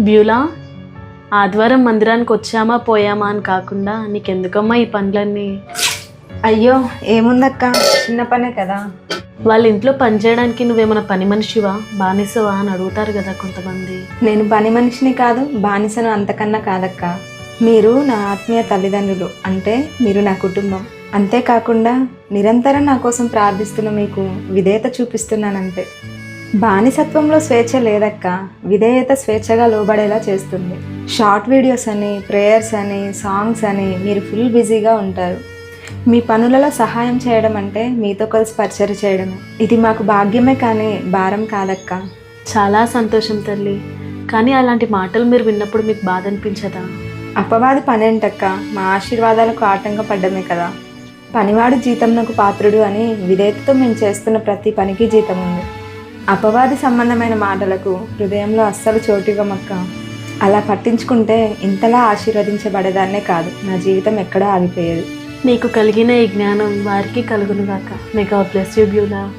Beulah ఆదివారం మందిరానికి వచ్చామా పోయామా అని కాకుండా నీకెందుకమ్మా ఈ పనులన్నీ? అయ్యో ఏముందక్క? చిన్న పనే కదా. వాళ్ళ ఇంట్లో పని చేయడానికి నువ్వేమైనా పని మనిషివా? బానిసవా అని అడుగుతారు కదా కొంతమంది. నేను పని మనిషిని కాదు బానిసను అంతకన్నా కాదక్క. మీరు నా ఆత్మీయ తల్లిదండ్రులు అంటే మీరు నా కుటుంబం. అంతేకాకుండా నిరంతరం నా కోసం ప్రార్థిస్తున్న మీకు విధేయత చూపిస్తున్నానంతే. బానిసత్వంలో స్వేచ్ఛ లేదక్క విధేయత స్వేచ్ఛగా లోబడేలా చేస్తుంది. షార్ట్ వీడియోస్ అని ప్రేయర్స్ అని సాంగ్స్ అని మీరు ఫుల్ బిజీగా ఉంటారు. మీ పనులలో సహాయం చేయడం అంటే మీతో కలిసి పరిచయం చేయడమే ఇది మాకు భాగ్యమే కానీ భారం కాదక్క. చాలా సంతోషం తల్లి. కానీ అలాంటి మాటలు మీరు విన్నప్పుడు మీకు బాధ అనిపించదా? అపవాది పనేంటక్క మా ఆశీర్వాదాలకు ఆటంకం పడ్డమే కదా. పనివాడు జీతంనకు పాత్రుడు అని విధేయతతో మేము చేస్తున్న ప్రతి పనికి జీతం ఉంది. అపవాది సంబంధమైన మాటలకు హృదయంలో అస్సలు చోటివ్వమక్క అలా పట్టించుకుంటే ఇంతలా ఆశీర్వదించబడేదాన్నే కాదు. నా జీవితం ఎక్కడో ఆగిపోయేది. నీకు కలిగిన ఈ జ్ఞానం వారికి కలుగునుగాక. May God bless you Beulah